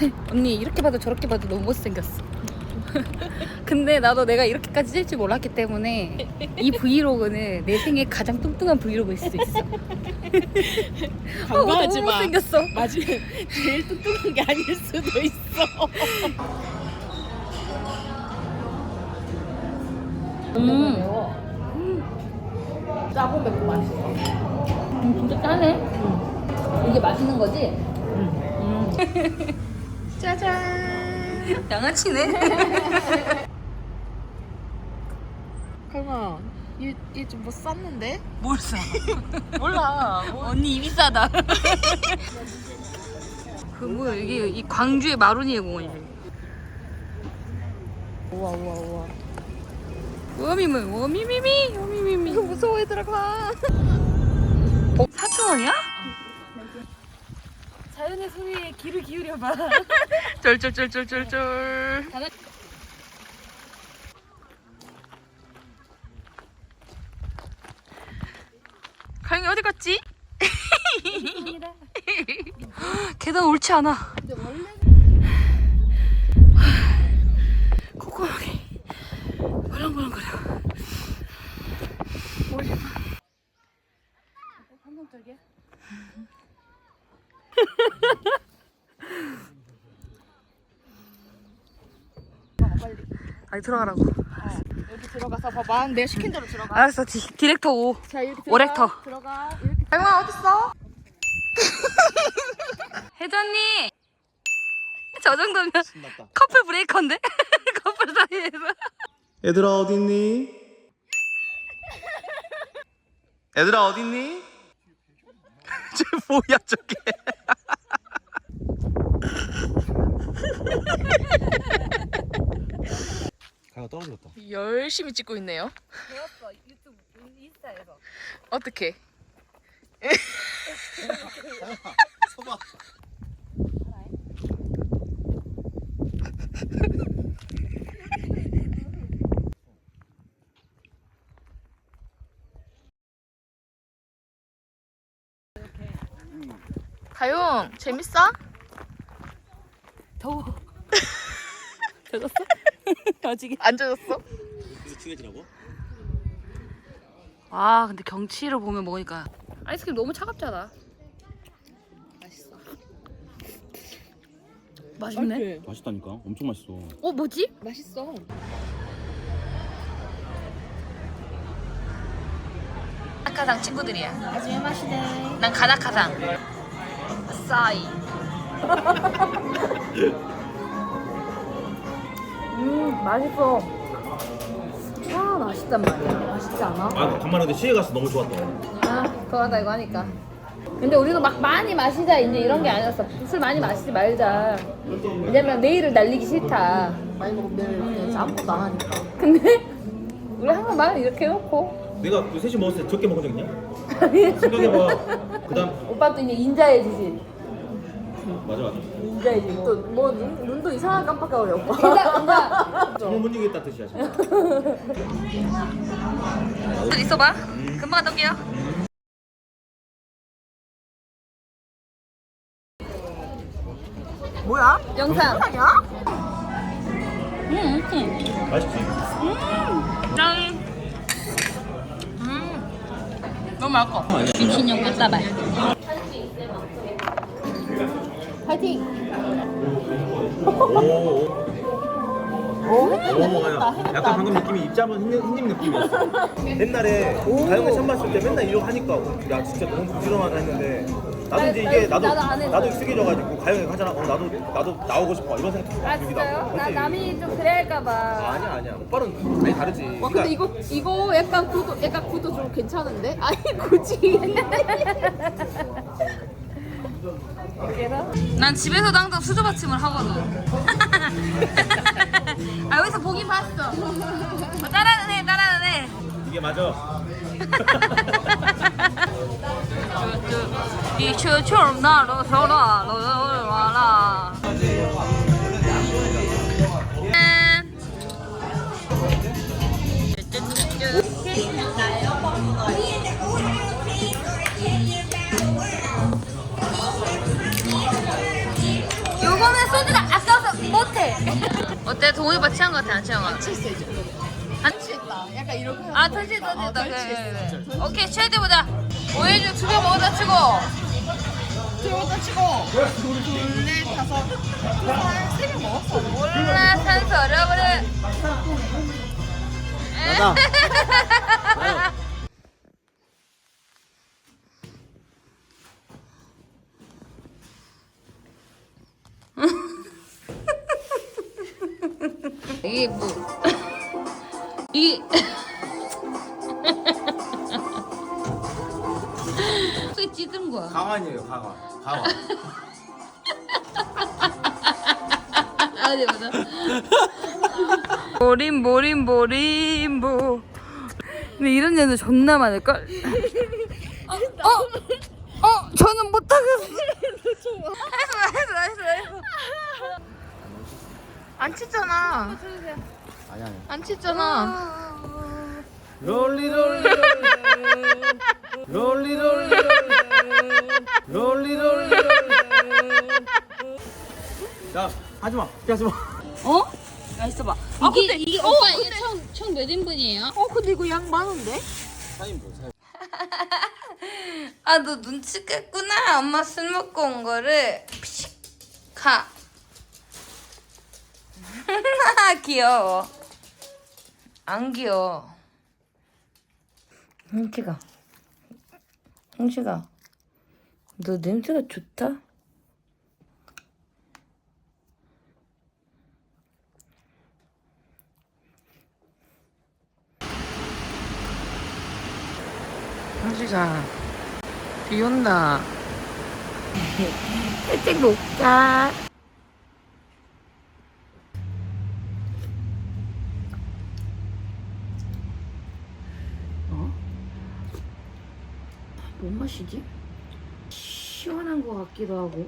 언니 이렇게 봐도 저렇게 봐도 너무 못생겼어. 근데 나도 내가 이렇게까지 찔 줄 몰랐기 때문에 이 브이로그는 내 생애 가장 뚱뚱한 브이로그일 수도 있어. 어, 반가하지 너무 마. 못생겼어. 마지막 제일 뚱뚱한 게 아닐 수도 있어. 음, 짜고 맵고 맛있어. 음, 진짜 짜네. 이게 맛있는 거지? 음. 짜잔. 양아치네. 설마 얘얘좀뭐 쌌는데? 뭘 사? 몰라. 언니 입이 싸다. 그 뭐야 이게 이 광주의 마로니에 공원이래. 우와 우와 우와. 워미물 워미미미 워미미미. 무서워 얘들아 가. 어? 4천 원이야? 자연의 소리에 귀를 기울여봐. 쫄쫄쫄쫄쫄쫄. 가영이 어디 갔지? 계단 옳지 않아. 콧구멍이 벌렁벌렁거려. 환경적이야? 아니 들어가라고. 여기 들어가서 봐봐. 내가 시킨 대로 들어가. 알았어 디, 디렉터 오. 자 이렇게 들어가. 오렉터. 들어가. 이렇게. 가영아 어딨어? 혜전님. 저 정도면 신났다. 커플 브레이커인데? 커플 사이에서. 얘들아 어딨니? 얘들아 어딨니? 쟤 뭐야 저게? 가가 떨어졌다. 열심히 찍고 있네요. 배웠어 유튜브 인스타에서. 어떻게? 서봐. 가용 재밌어? 더워. 젖었어? 아직. 안 젖었어? 그래서 친해지라고? 아 근데 경치를 보면 먹으니까 아이스크림 너무 차갑잖아. 맛있어. 맛있네. 맛있다니까. 엄청 맛있어. 어 뭐지? 맛있어. 가나카상 친구들이야. 아주에 맛이네. 난 가나카상. 아싸이. 음 맛있어. 아 맛있단 말이야. 맛있지 않아? 아 간만에 시에 가서 너무 좋았다. 아 그거다 이거 하니까. 근데 우리도 막 많이 마시자 이제 이런 게 아니었어. 술 많이 마시지 말자. 왜냐면 내일을 날리기 싫다. 많이 먹으면 내일 아무것도 안 하니까. 근데 우리 항상 말 이렇게 해놓고 내가 그 셋이 먹었을 때 적게 먹은 적 있냐? 생각해봐. 그다음 오빠 또 이제 인자해지지. 맞아 맞아. 인자해지고. 또뭐 눈도 오빠. 인자 인자. 정말 못 이기겠다 뜻이야 지금. 좀 있어봐. 금방 갔다 올게요. 뭐야? 영상. 영상이야? 응, 응. 맛있지. 짠. 음. 너무 맛있어. 김신영 맛사발. 파이팅. 오. 오 오, 해냈다. 약간 방금 느낌이 입자면 흰, 흰님 느낌이었어. 옛날에 가영이 처음 봤을 때 맨날 이러고 하니까 야 진짜 너무 부지런하다 했는데 나도 이제 이게 나- 나도 나도 안 했어. 나도 익숙해져가지고 가영이 하잖아. 어 나도 나도 나오고 싶어 이런 생각 아 진짜요? 나? 남이 좀 그래 할까봐. 아니야 아니야. 오빠는 많이 다르지. 와 그러니까 근데 이거 이거 약간 구도 약간 구도 좀 괜찮은데? 아니 굳이. 난 집에서도 항상 수저 받침을 하거든. 아 여기서 보긴 봤어. 어, 따라는 해, 따라는 해. 이게 맞아. 이 최초로 나로 서라 너를 와라. 요 어때? 동훈이 오빠 취한 거 같아? 안 취한 거 같아? 취했어 이 정도면. 안 취했다. 약간 이렇게. 아, 던지. 던지 취했어. 오케이, 최대 보자. 오해주 두개 먹어다 치고. 들어다 치고. 둘, 넷, 다섯. 한세개 먹었어. 몰라, 산소 어려버려. 나가. 이게 뭐. 이게. 찌든 거야. 강환이에요 강환. 강환. 아니, 맞아. 보림, 보림, 보림보. 근데 이런 애들 존나 많을걸? 어? 어? 어? 저는 못하겠어. 안 쳤잖아. 아니 아니. 안 쳤잖아. 롤리 롤리 롤리 롤리 롤리 롤리 롤리 야 하지마 하지마 어? 야, 있어봐. 이게, 이게, 오빠, 이게 총, 총 몇 인분이에요? 어 근데 이거 양 많은데? 아, 너 눈치 챘구나. 엄마 술 먹고 온 거를. 피식. 가. 귀여워. 안 귀여워. 홍치가. 홍치가. 너 냄새가 좋다? 홍지가 비 온다. 일찍 먹자. 뭔 맛이지? 시원한 것 같기도 하고.